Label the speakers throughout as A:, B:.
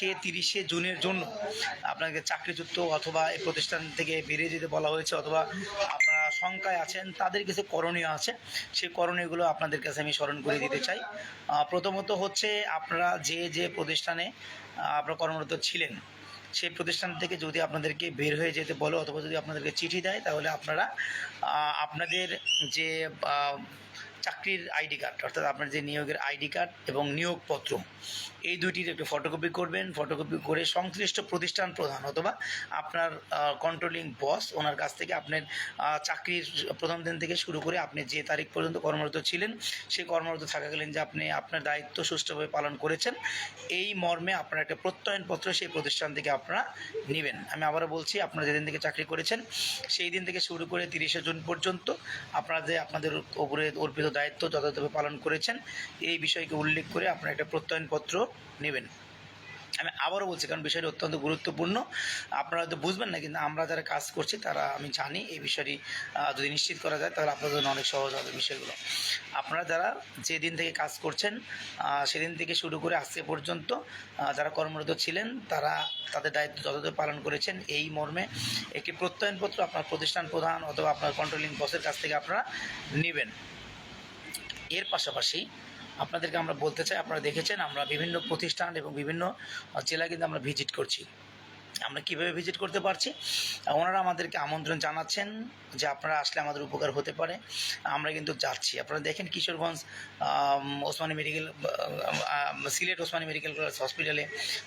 A: কে তিরিশে জুনের জন্য আপনাকে চাকরিচ্যুত অথবা এই প্রতিষ্ঠান থেকে বেরিয়ে যেতে বলা হয়েছে অথবা আপনারা শঙ্কায় আছেন, তাদের কিছু করণীয় আছে। সেই করণীয়গুলো আপনাদের কাছে আমি স্মরণ করে দিতে চাই। প্রথমত হচ্ছে আপনারা যে যে প্রতিষ্ঠানে আপনারা কর্মরত ছিলেন, সেই প্রতিষ্ঠান থেকে যদি আপনাদেরকে বের হয়ে যেতে বলো অথবা যদি আপনাদেরকে চিঠি দেয়, তাহলে আপনারা আপনাদের যে চাকরির আইডি কার্ড, অর্থাৎ আপনার যে নিয়োগের আইডি কার্ড এবং নিয়োগপত্র, এই দুইটির একটু ফটোকপি করবেন ফটোকপি করে সংশ্লিষ্ট প্রতিষ্ঠান প্রধান অথবা আপনার কন্ট্রোলিং বস ওনার কাছ থেকে আপনার চাকরির প্রথম দিন থেকে শুরু করে আপনি যে তারিখ পর্যন্ত কর্মরত ছিলেন সেই কর্মরত থাকাকালীন যে আপনি আপনার দায়িত্ব সুষ্ঠুভাবে পালন করেছেন, এই মর্মে আপনার একটা প্রত্যয়নপত্র সেই প্রতিষ্ঠান থেকে আপনারা নেবেন। আমি আবারও বলছি, আপনারা যেদিন থেকে চাকরি করেছেন, সেই দিন থেকে শুরু করে তিরিশে জুন পর্যন্ত আপনারা যে আপনাদের উপরে অর্পিত দায়িত্ব যথাযথভাবে পালন করেছেন, এই বিষয়কে উল্লেখ করে আপনারা একটা প্রত্যয়নপত্র নেবেন। আমি আবারও বলছি, কারণ বিষয়টি অত্যন্ত গুরুত্বপূর্ণ। আপনারা হয়তো বুঝবেন না, কিন্তু আমরা যারা কাজ করছি, তারা আমি জানি এই বিষয়টি যদি নিশ্চিত করা যায়, তাহলে আপনাদের জন্য অনেক সহজ হবে বিষয়গুলো। আপনারা যারা যেদিন থেকে কাজ করছেন সেদিন থেকে শুরু করে আজকে পর্যন্ত যারা কর্মরত ছিলেন, তারা তাদের দায়িত্ব যথাযথ পালন করেছেন। এই মর্মে একটি প্রত্যয়নপত্র আপনার প্রতিষ্ঠান প্রধান অথবা আপনার কন্ট্রোলিং বসের কাছ থেকে আপনারা নেবেন। এর পাশাপাশি আপনাদেরকে আমরা বলতে চাই, আপনারা দেখেছেন আমরা বিভিন্ন প্রতিষ্ঠান এবং বিভিন্ন জেলা কিন্তু আমরা ভিজিট করছি। আমরা কীভাবে ভিজিট করতে পারছি? ওনারা আমাদেরকে আমন্ত্রণ জানাচ্ছেন যে আপনারা আসলে আমাদের উপকার হতে পারে। আমরা কিন্তু যাচ্ছি। আপনারা দেখেন Kishoreganj Osmani medical Sylhet Osmani medical college হসপিটালে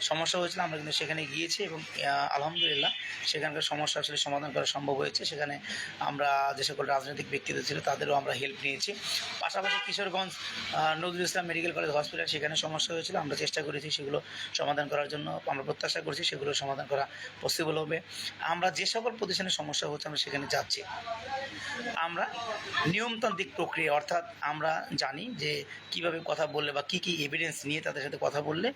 A: সমস্যা হয়েছিল। আমরা কিন্তু সেখানে গিয়েছি এবং আলহামদুলিল্লাহ সেখানকার সমস্যা আসলে সমাধান করা সম্ভব হয়েছে। সেখানে আমরা যে সকল রাজনৈতিক ব্যক্তিত্ব ছিল তাদেরও আমরা হেল্প নিয়েছি। পাশাপাশি Kishoreganj Nazrul Islam medical college hospital সেখানে সমস্যা হয়েছিল। আমরা চেষ্টা করেছি সেগুলো সমাধান করার জন্য। আমরা প্রত্যাশা করছি সেগুলো সমাধান করা পসিবল হবে। আমরা যে সকল প্রতিষ্ঠানের সমস্যা হচ্ছে, আমরা সেখানে যাচ্ছি। আমরা নিয়মতান্ত্রিক প্রক্রিয়া, অর্থাৎ আমরা জানি যে কীভাবে কথা বললে বা কী কী এভিডেন্স নিয়ে তাদের সাথে কথা বললে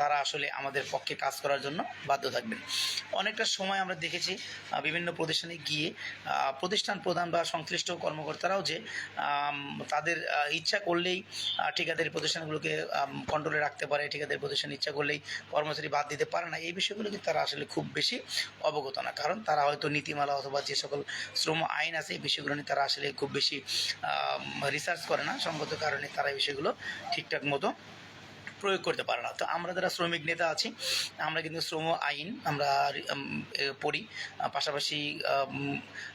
A: তারা আসলে আমাদের পক্ষে কাজ করার জন্য বাধ্য থাকবেন। অনেকটা সময় আমরা দেখেছি বিভিন্ন প্রতিষ্ঠানে গিয়ে প্রতিষ্ঠান প্রধান বা সংশ্লিষ্ট কর্মকর্তারাও যে তাদের ইচ্ছা করলেই ঠিকাদের প্রতিষ্ঠানগুলোকে কন্ট্রোলে রাখতে পারে, ঠিকাদের প্রতিষ্ঠান ইচ্ছা করলেই কর্মচারী বাদ দিতে পারে না। এই বিষয়গুলো কিন্তু তারা আসলে খুব বেশি অবগত না। কারণ তারা হয়তো নীতিমালা অথবা যে সকল শ্রম আইন আছে, এই বিষয়গুলো নিয়ে তারা আসলে খুব বেশি রিসার্চ করে না। সঙ্গত কারণে তারা এই বিষয়গুলো ঠিকঠাক মতো প্রয়োগ করতে পারে না। তো আমরা যারা শ্রমিক নেতা আছি, আমরা কিন্তু শ্রম আইন আমরা পড়ি। পাশাপাশি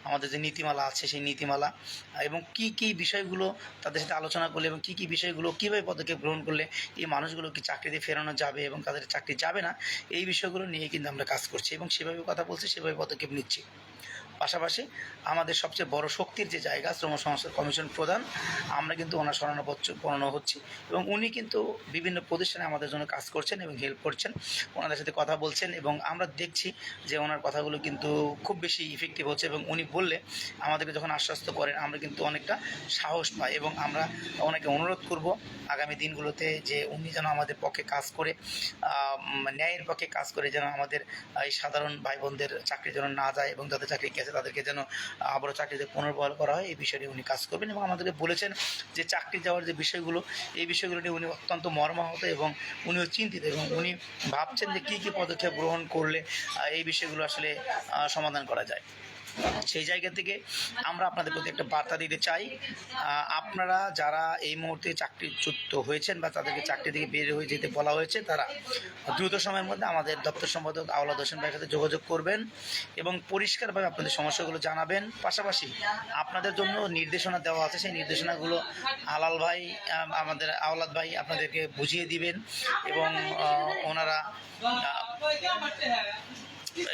A: আমাদের যে নীতিমালা আছে সেই নীতিমালা, এবং কি কি বিষয়গুলো তাদের সাথে আলোচনা করলে এবং কি কি বিষয়গুলো কীভাবে পদক্ষেপ গ্রহণ করলে এই মানুষগুলো কি চাকরিতে ফেরানো যাবে এবং তাদের চাকরি যাবে না, এই বিষয়গুলো নিয়ে কিন্তু আমরা কাজ করছি এবং সেভাবে কথা বলছি, সেভাবে পদক্ষেপ নিচ্ছি। পাশাপাশি আমাদের সবচেয়ে বড় শক্তির যে জায়গা শ্রম সংস্থার কমিশন প্রধান, আমরা কিন্তু ওনার শরণাপত্র পড়ানো হচ্ছে এবং উনি কিন্তু বিভিন্ন প্রতিষ্ঠানে আমাদের জন্য কাজ করছেন এবং হেল্প করছেন, ওনাদের সাথে কথা বলছেন এবং আমরা দেখছি যে ওনার কথাগুলো কিন্তু খুব বেশি ইফেক্টিভ হচ্ছে এবং উনি বললে আমাদেরকে যখন আশ্বস্ত করেন, আমরা কিন্তু অনেকটা সাহস পাই এবং আমরা ওনাকে অনুরোধ করব আগামী দিনগুলোতে যে উনি যেন আমাদের পক্ষে কাজ করে ন্যায়ের পক্ষে কাজ করে যেন আমাদের এই সাধারণ ভাই বোনদের চাকরি যেন না যায় এবং যাদের চাকরি গেছে তাদেরকে যেন আবারও চাকরিতে পুনর্বহাল করা হয়, এই বিষয়টি উনি কাজ করবেন এবং আমাদেরকে বলেছেন যে চাকরি যাওয়ার যে বিষয়গুলো, এই বিষয়গুলো নিয়ে উনি অত্যন্ত মর্মাহত এবং উনিও চিন্তিত এবং উনি ভাবছেন যে কী কী পদক্ষেপ গ্রহণ করলে এই বিষয়গুলো আসলে সমাধান করা যায়। সেই জায়গা থেকে আমরা আপনাদের প্রতি একটা বার্তা দিতে চাই। আপনারা যারা এই মুহূর্তে চাকরিচ্যুত হয়েছেন বা তাদেরকে চাকরি থেকে বের হয়ে যেতে বলা হয়েছে, তারা দ্রুত সময়ের মধ্যে আমাদের দপ্তর সম্পাদক আওলাদ হোসেন ভাইয়ের সাথে যোগাযোগ করবেন এবং পরিষ্কারভাবে আপনাদের সমস্যাগুলো জানাবেন। পাশাপাশি আপনাদের জন্য নির্দেশনা দেওয়া আছে, সেই নির্দেশনাগুলো আলাল ভাই আমাদের আওলাদ ভাই আপনাদেরকে বুঝিয়ে দিবেন এবং ওনারা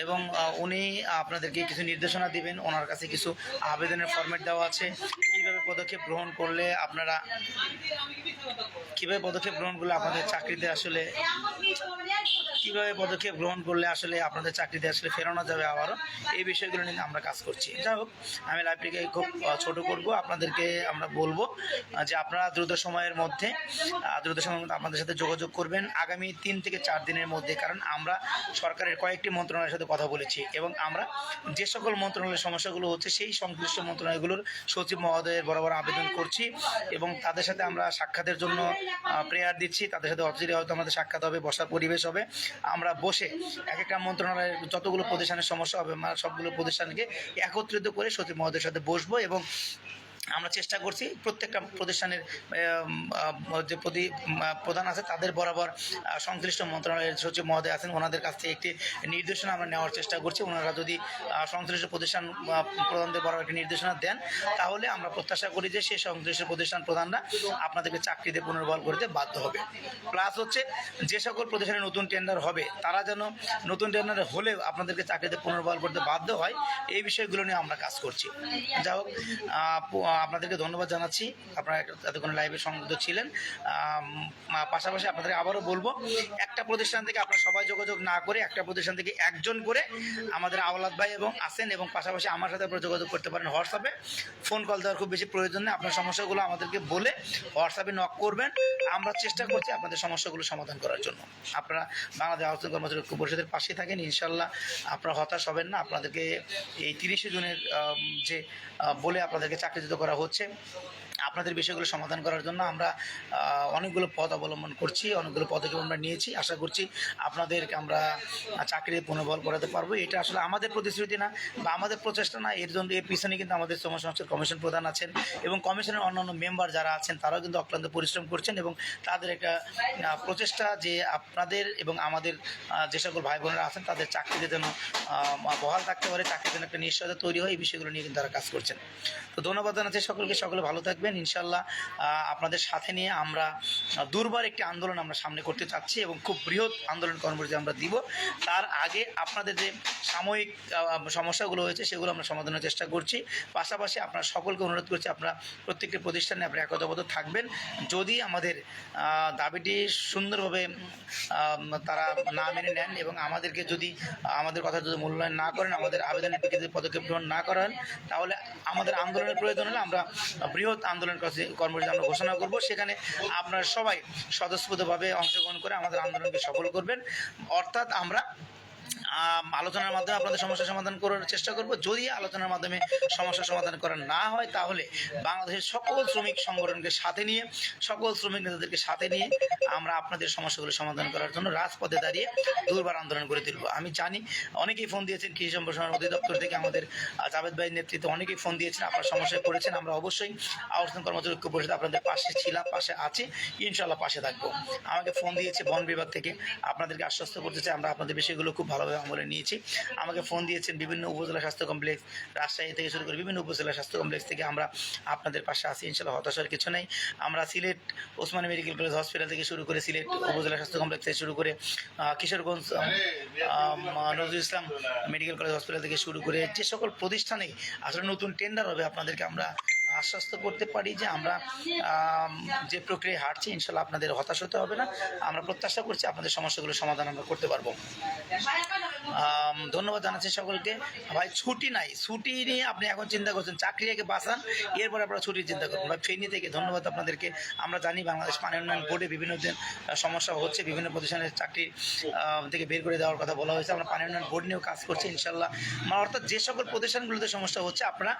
A: এবং উনি আপনাদেরকে কিছু নির্দেশনা দিবেন, ওনার কাছে কিছু আবেদনের ফরম্যাট দেওয়া আছে, কীভাবে পদক্ষেপ গ্রহণ করলে আপনারা, কীভাবে পদক্ষেপ গ্রহণ করলে আপনাদের চাকরিতে আসলে, কীভাবে পদক্ষেপ গ্রহণ করলে আসলে আপনাদের চাকরিতে আসলে ফেরানো যাবে আবারও, এই বিষয়গুলো নিয়ে আমরা কাজ করছি। যাই হোক, আমি লাইভটিকে খুব ছোট করব, আপনাদেরকে আমরা বলব যে আপনারা দ্রুত সময়ের মধ্যে দ্রুত সময়ের মধ্যে আপনাদের সাথে যোগাযোগ করবেন, আগামী তিন থেকে চার দিনের মধ্যে, কারণ আমরা সরকারের কয়েকটি মন্ত্রণালয়ের সাথে কথা বলেছি এবং আমরা যে সকল মন্ত্রণালয়ের সমস্যাগুলো হচ্ছে সেই সংশ্লিষ্ট মন্ত্রণালয়গুলোর সচিব মহোদয়ের বরাবর আবেদন করছি এবং তাদের সাথে আমরা সাক্ষাতের জন্য প্রেয়ার দিচ্ছি। তাদের সাথে অচিরে হয়তো আমাদের সাক্ষাৎ হবে, বসার পরিবেশ হবে। আমরা বসে এক একটা মন্ত্রণালয়ের যতগুলো প্রতিষ্ঠানের সমস্যা হবে, আমরা সবগুলো প্রতিষ্ঠানকে একত্রিত করে সচিব মহোদয়ের সাথে বসবো এবং আমরা চেষ্টা করছি প্রত্যেকটা প্রতিষ্ঠানের যে প্রধান আছে তাদের বরাবর সংশ্লিষ্ট মন্ত্রণালয়ের সচিব মহোদয় আছেন, ওনাদের কাছ থেকে একটি নির্দেশনা আমরা নেওয়ার চেষ্টা করছি। ওনারা যদি সংশ্লিষ্ট প্রতিষ্ঠান প্রধানদের বরাবর একটি নির্দেশনা দেন, তাহলে আমরা প্রত্যাশা করি যে সেই সংশ্লিষ্ট প্রতিষ্ঠান প্রধানরা আপনাদেরকে চাকরিতে পুনর্বল করতে বাধ্য হবে। প্লাস হচ্ছে, যে সকল প্রতিষ্ঠানে নতুন টেন্ডার হবে, তারা যেন নতুন টেন্ডার হলেও আপনাদেরকে চাকরিতে পুনর্বল করতে বাধ্য হয়, এই বিষয়গুলো নিয়ে আমরা কাজ করছি। যা হোক আপনাদেরকে ধন্যবাদ জানাচ্ছি। আপনারা এতক্ষণ লাইভে সংযুক্ত ছিলেন। পাশাপাশি আপনাদের আবারও বলব, একটা প্রতিষ্ঠান থেকে আপনারা সবাই যোগাযোগ না করে, একটা প্রতিষ্ঠান থেকে একজন করে আমাদের আওলাদ ভাই এবং আসেন এবং পাশাপাশি আমার সাথে আপনারা যোগাযোগ করতে পারেন হোয়াটসঅ্যাপে। ফোন কল দেওয়ার খুব বেশি প্রয়োজন নেই, আপনার সমস্যাগুলো আমাদেরকে বলে হোয়াটসঅ্যাপে নক করবেন। আমরা চেষ্টা করছি আপনাদের সমস্যাগুলো সমাধান করার জন্য। আপনারা বাংলাদেশ আলোচনা কর্মচারী ঐক্য পরিষদের পাশে থাকেন ইনশাল্লাহ আপনারা হতাশ হবেন না। আপনাদেরকে এই তিরিশে জুনের যে বলে আপনাদেরকে চাকরিচ্যুত করা হচ্ছে। আপনাদের বিষয়গুলো সমাধান করার জন্য আমরা অনেকগুলো পথ অবলম্বন করছি, অনেকগুলো পদক্ষেপ আমরা নিয়েছি। আশা করছি আপনাদেরকে আমরা চাকরি পুনর্বল করাতে পারব। এটা আসলে আমাদের প্রতিশ্রুতি না বা আমাদের প্রচেষ্টা না, এর জন্য, এর পিছনে কিন্তু আমাদের শ্রম সংস্থার কমিশন প্রধান আছেন এবং কমিশনের অন্যান্য মেম্বার যারা আছেন, তারাও কিন্তু অক্লান্ত পরিশ্রম করছেন এবং তাদের একটা প্রচেষ্টা যে আপনাদের এবং আমাদের যে সকল ভাই বোনেরা আছেন, তাদের চাকরিতে যেন বহাল থাকতে পারে, চাকরির জন্য একটা নিশ্চয়তা তৈরি হয়, এই বিষয়গুলো নিয়ে কিন্তু তারা কাজ করছেন। তো ধন্যবাদ সকলকে। সকলে ভালো থাকবেন। ইনশাল্লাহ আপনাদের সাথে নিয়ে আমরা দুর্বার একটি আন্দোলন আমরা সামনে করতে চাচ্ছি এবং খুব বৃহৎ আন্দোলন কর্মসূচি আমরা দিব। তার আগে আপনাদের যে সাময়িক সমস্যাগুলো হয়েছে সেগুলো আমরা সমাধানের চেষ্টা করছি। পাশাপাশি আপনারা সকলকে অনুরোধ করছি, আপনারা প্রত্যেকটি প্রতিষ্ঠানে আপনারা একতাবদ্ধ থাকবেন। যদি আমাদের দাবিটি সুন্দরভাবে তারা না মেনে নেন এবং আমাদেরকে যদি, আমাদের কথা যদি মূল্যায়ন না করেন, আমাদের আবেদনের পদক্ষেপ গ্রহণ না করেন তাহলে আমাদের আন্দোলনের প্রয়োজন হলে আমরা বৃহৎ আন্দোলন কর্মসূচি আমরা ঘোষণা করব। সেখানে আপনারা সবাই স্বতঃস্ফূর্তভাবে অংশগ্রহণ করে আমাদের আন্দোলনকে সফল করবেন। অর্থাৎ আমরা আম, আলোচনার মাধ্যমে আপনাদের সমস্যা সমাধান করার চেষ্টা করব। যদি আলোচনার মাধ্যমে সমস্যা সমাধান করা না হয়, তাহলে বাংলাদেশের সকল শ্রমিক সংগঠনকে সাথে নিয়ে, সকল শ্রমিক নেতাদেরকে সাথে নিয়ে আমরা আপনাদের সমস্যাগুলো সমাধান করার জন্য রাজপথে দাঁড়িয়ে দুর্বার আন্দোলন করে তুলব। আমি জানি অনেকেই ফোন দিয়েছেন, কৃষি সম্প্রসারণ অধিদপ্তর থেকে আমাদের জাভেদ ভাইয়ের নেতৃত্বে অনেকেই ফোন দিয়েছেন, আপনার সমস্যায় পড়েছেন, আমরা অবশ্যই আহ্বান কর্মচারী ঐক্য পরিষদ আপনাদের পাশে ছিলাম, পাশে আছি ইনশাল্লাহ পাশে থাকব। আমাকে ফোন দিয়েছে বন বিভাগ থেকে, আপনাদেরকে আশ্বস্ত করতে চাই, আমরা আপনাদের বিষয়গুলো খুব ভালোভাবে আমলে নিয়েছি। আমাকে ফোন দিয়েছেন বিভিন্ন উপজেলা স্বাস্থ্য কমপ্লেক্স রাজশাহী থেকে শুরু করে বিভিন্ন উপজেলা স্বাস্থ্য কমপ্লেক্স থেকে আমরা আপনাদের পাশে আছি ইনশাল্লাহ হতাশার কিছু নেই। আমরা Sylhet Osmani medical college hospital থেকে শুরু করে সিলেট উপজেলা স্বাস্থ্য কমপ্লেক্স থেকে শুরু করে Kishoreganj Nazrul Islam medical college hospital থেকে শুরু করে যে সকল প্রতিষ্ঠানে আসলে নতুন টেন্ডার হবে আপনাদেরকে আমরা আশ্বস্ত করতে পারি যে আমরা যে প্রক্রিয়ায় হারছি ইনশাল্লাহ আপনাদের হতাশ হতে হবে না। আমরা প্রত্যাশা করছি আপনাদের সমস্যাগুলোর সমাধান আমরা করতে পারব। ধন্যবাদ জানাচ্ছি সকলকে। ভাই, ছুটি নাই। ছুটি নিয়ে আপনি এখন চিন্তা করছেন, চাকরি আগে বাঁচান, এরপর আপনারা ছুটির চিন্তা করবেন। ভাই ফেনি থেকে ধন্যবাদ আপনাদেরকে। আমরা জানি বাংলাদেশ পানি উন্নয়ন বোর্ডে বিভিন্ন সমস্যা হচ্ছে, বিভিন্ন প্রতিষ্ঠানের চাকরি থেকে বের করে দেওয়ার কথা বলা হয়েছে। আমরা পানি উন্নয়ন বোর্ড নিয়েও কাজ করছি ইনশাল্লাহ মানে অর্থাৎ যে সকল প্রতিষ্ঠানগুলোতে সমস্যা হচ্ছে, আপনারা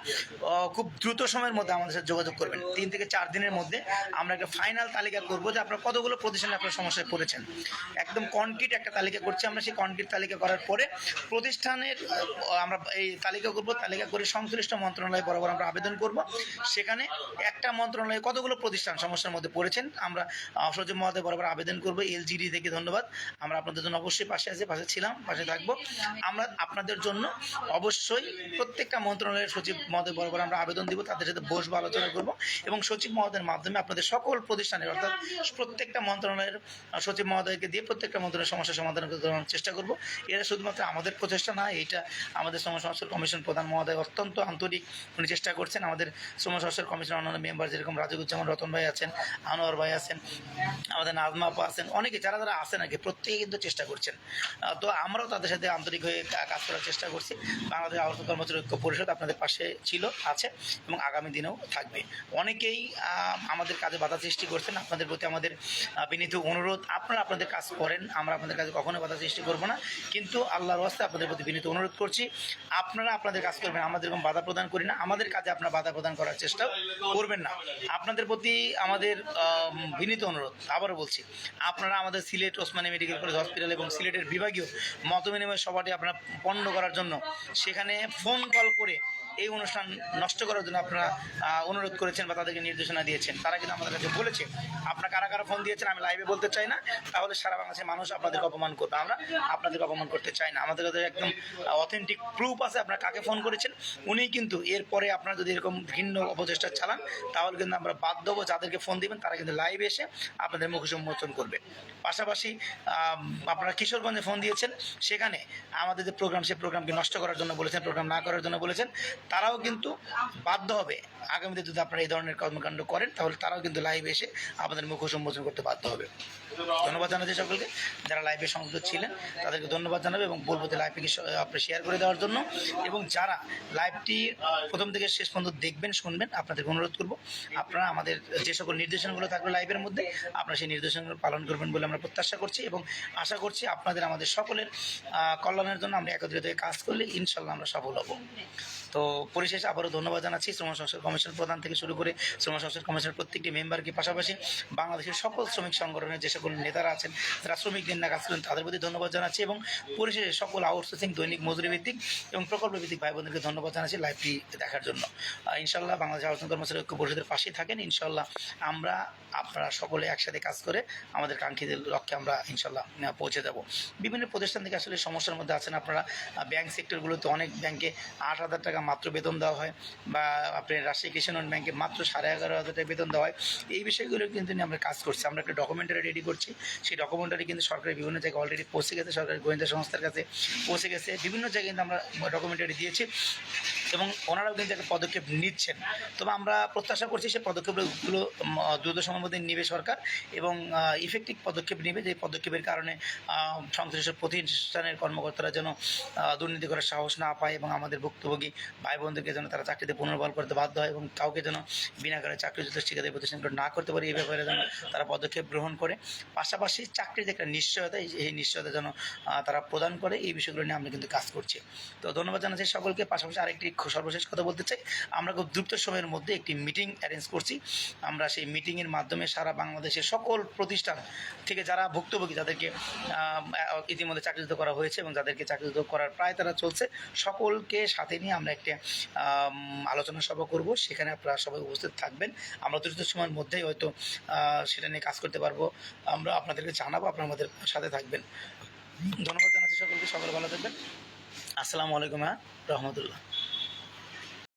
A: খুব দ্রুত সময়ের মধ্যে আমাদের সাথে যোগাযোগ করবেন। তিন থেকে চার দিনের মধ্যে আমরা একটা ফাইনাল তালিকা করব যে আপনার কতগুলো প্রতিষ্ঠানে আপনার সমস্যায় পড়েছেন। একদম কনক্রিট একটা তালিকা করছি আমরা, সেই কনক্রিট তালিকা করার পরে প্রতিষ্ঠানের, আমরা এই তালিকা করব, তালিকা করে সংশ্লিষ্ট মন্ত্রণালয় বরাবর আমরা আবেদন করব। সেখানে একটা মন্ত্রণালয়ে কতগুলো প্রতিষ্ঠান সমস্যার মধ্যে পড়েছেন, আমরা সচিব মহোদয় বরাবর আবেদন করব। এলজিডি থেকে ধন্যবাদ। আমরা আপনাদের জন্য অবশ্যই পাশে আছি, পাশে ছিলাম, পাশে থাকব। আমরা আপনাদের জন্য অবশ্যই প্রত্যেকটা মন্ত্রণালয়ের সচিব মহোদয় বরাবর আমরা আবেদন দিব, তাদের সাথে বসবো, আলোচনা করব এবং সচিব মহোদয়ের মাধ্যমে আপনাদের সকল প্রতিষ্ঠানের, অর্থাৎ প্রত্যেকটা মন্ত্রণালয়ের সচিব মহোদয়কে দিয়ে প্রত্যেকটা মন্ত্রণালয়ের সমস্যা সমাধান করার চেষ্টা করব। এটা শুধুমাত্র আমাদের প্রচেষ্টা না এটা আমাদের শ্রম সংস্থার কমিশন প্রধান মহোদয় অত্যন্ত আন্তরিক উনি চেষ্টা করছেন। আমাদের শ্রম সংস্থার কমিশন অন্যান্য মেম্বার যেরকম রাজুজ্জামান রতন ভাই আছেন, আনোয়ার ভাই আছেন, আমাদের নাজমা আপা আছেন, অনেকে যারা যারা আছেন আর কি, প্রত্যেকে কিন্তু চেষ্টা করছেন। তো আমরাও তাদের সাথে আন্তরিক হয়ে কাজ করার চেষ্টা করছি। বাংলাদেশ আহত কর্মচারী ঐক্য পরিষদ আপনাদের পাশে ছিল, আছে এবং আগামী দিনেও থাকবে। অনেকেই আমাদের কাজে বাধা সৃষ্টি করছেন। আপনাদের প্রতি আমাদের বিনীত অনুরোধ, আপনারা আপনাদের কাজ করেন, আমরা আপনাদের কাছে কখনো বাধা সৃষ্টি করব না। কিন্তু আল্লাহর রাস্তে আপনাদের প্রতি বিনীত অনুরোধ করছি, আপনারা আপনাদের কাজ করবেন, আমাদের এরকম বাধা প্রদান করি না, আমাদের কাজে আপনারা বাধা প্রদান করার চেষ্টা করবেন না। আপনাদের প্রতি আমাদের বিনীত অনুরোধ, আবারও বলছি, আপনারা আমাদের Sylhet Osmani medical college hospital এবং সিলেটের বিভাগীয় মত বিনিময় সভাটি আপনারা পণ্য করার জন্য সেখানে ফোন কল করে এই অনুষ্ঠান নষ্ট করার জন্য আপনারা অনুরোধ করেছেন বা তাদেরকে নির্দেশনা দিয়েছেন। তারা কিন্তু আমাদের কাছে বলেছে, আপনারা কারা কারা ফোন দিয়েছেন আমি লাইভে বলতে চাই না, তাহলে সারা বাংলাদেশের মানুষ আপনাদেরকে অপমান করবে, আমরা আপনাদেরকে অপমান করতে চাই না। আমাদের কাছে একদম অথেন্টিক প্রুফ আছে, আপনারা কাকে ফোন করেছেন উনি কিন্তু এরপরে আপনারা যদি এরকম ভিন্ন অপচেষ্টা চালান, তাহলে কিন্তু আমরা বাধ্য হব যাদেরকে ফোন দিবেন, তারা কিন্তু লাইভে এসে আপনাদের মুখ সম্মোচন করবে। পাশাপাশি আপনারা কিশোরগঞ্জে ফোন দিয়েছেন, সেখানে আমাদের যে প্রোগ্রাম সেই প্রোগ্রামকে নষ্ট করার জন্য বলেছেন প্রোগ্রাম না করার জন্য বলেছেন, তারাও কিন্তু বাধ্য হবে। আগামীতে যদি আপনারা এই ধরনের কর্মকাণ্ড করেন, তাহলে তারাও কিন্তু লাইভে এসে আপনাদের মুখ সম্বোধন করতে বাধ্য হবে। ধন্যবাদ জানাচ্ছি সকলকে। যারা লাইভে সংযুক্ত ছিলেন, তাদেরকে ধন্যবাদ জানাবে এবং বলব যে লাইভটিকে আপনি শেয়ার করে দেওয়ার জন্য। এবং যারা লাইভটি প্রথম থেকে শেষ পর্যন্ত দেখবেন, শুনবেন, আপনাদেরকে অনুরোধ করব, আপনারা আমাদের যে সকল নির্দেশনাগুলো থাকবে লাইভের মধ্যে, আপনারা সেই নির্দেশনাগুলো পালন করবেন বলে আমরা প্রত্যাশা করছি এবং আশা করছি আপনাদের আমাদের সকলের কল্যাণের জন্য আমরা একত্রিত হয়ে কাজ করলে ইনশাল্লাহ আমরা সফল হব। তো পরিশেষে আবারও ধন্যবাদ জানাচ্ছি শ্রম সংস্কার কমিশন প্রধান থেকে শুরু করে শ্রম সংস্কার কমিশনের প্রত্যেকটি মেম্বারকে পাশাপাশি বাংলাদেশের সকল শ্রমিক সংগঠনের যে সকল নেতারা আছেন, যারা শ্রমিক না কাজ করেন, তাদের প্রতি ধন্যবাদ জানাচ্ছি এবং পরিশেষে সকল আউটসোর্সিং, দৈনিক মজুরি ভিত্তিক এবং প্রকল্প ভিত্তিক ভাই বোনদেরকে ধন্যবাদ জানাচ্ছি লাইভটি দেখার জন্য। ইনশাল্লাহ বাংলাদেশ আলোচনা কর্মচারী ঐক্য পরিষদের পাশেই থাকেন। ইনশাল্লাহ আমরা, আপনারা সকলে একসাথে কাজ করে আমাদের কাঙ্ক্ষিত লক্ষ্যে আমরা ইনশাল্লাহ পৌঁছে যাব। বিভিন্ন প্রতিষ্ঠান থেকে আসলে সমস্যার মধ্যে আছেন আপনারা। ব্যাংক সেক্টরগুলোতে অনেক ব্যাংকে আট হাজার টাকা মাত্র বেতন দেওয়া হয় বা আপনি রাজশাহী কৃষি উন্নয়ন ব্যাংকে মাত্র সাড়ে এগারো হাজার টাকা বেতন দেওয়া হয়। এই বিষয়গুলো কিন্তু নিয়ে আমরা কাজ করছি। আমরা একটা ডকুমেন্টারি রেডি করছি। সেই ডকুমেন্টারি কিন্তু সরকারি বিভিন্ন জায়গায় অলরেডি পৌঁছে গেছে। সরকারি গোয়েন্দা সংস্থার কাছে পৌঁছে গেছে। বিভিন্ন জায়গায় কিন্তু আমরা ডকুমেন্টারি দিয়েছি এবং ওনারাও কিন্তু একটা পদক্ষেপ নিচ্ছেন। তবে আমরা প্রত্যাশা করছি সেই পদক্ষেপগুলো দ্রুত সময়ের মধ্যে নেবে সরকার এবং ইফেক্টিভ পদক্ষেপ নেবে যে পদক্ষেপের কারণে সংশ্লিষ্ট প্রতিষ্ঠানের কর্মকর্তারা যেন দুর্নীতি করার সাহস না পায় এবং আমাদের ভুক্তভোগী ভাই বোনদেরকে যেন তারা চাকরিতে পুনর্বল করতে বাধ্য হয় এবং কাউকে যেন বিনা কারণে চাকরিচ্যুত ঠিকাদারি প্রতিষ্ঠানগুলো না করতে পারে, এই ব্যাপারে যেন তারা পদক্ষেপ গ্রহণ করে। পাশাপাশি চাকরির একটা নিশ্চয়তা, এই নিশ্চয়তা যেন তারা প্রদান করে, এই বিষয়গুলো নিয়ে আমরা কিন্তু কাজ করছি। তো ধন্যবাদ জানাচ্ছি সকলকে। পাশাপাশি আরেকটি সর্বশেষ কথা বলতে চাই। আমরা খুব দ্রুত সময়ের মধ্যে একটি মিটিং অ্যারেঞ্জ করছি। আমরা সেই মিটিংয়ের মাধ্যমে সারা বাংলাদেশের সকল প্রতিষ্ঠান থেকে যারা ভুক্তভোগী, যাদেরকে ইতিমধ্যে চাকরিচ্যুত করা হয়েছে এবং যাদেরকে চাকরিচ্যুত করার প্রায় তারা চলছে, সকলকে সাথে নিয়ে আমরা একটা আলোচনা সভা করব। সেখানে আপনারা সবাই উপস্থিত থাকবেন। আমরা দ্রুত সময়ের মধ্যেই হয়তো সেটা নিয়ে কাজ করতে পারব। আমরা আপনাদেরকে জানাব, আপনারা আমাদের সাথে থাকবেন। ধন্যবাদ জানাচ্ছি সকলকে। সকলে ভালো থাকবেন। আসসালামু আলাইকুম হ্যাঁ? রহমতুল্লাহ।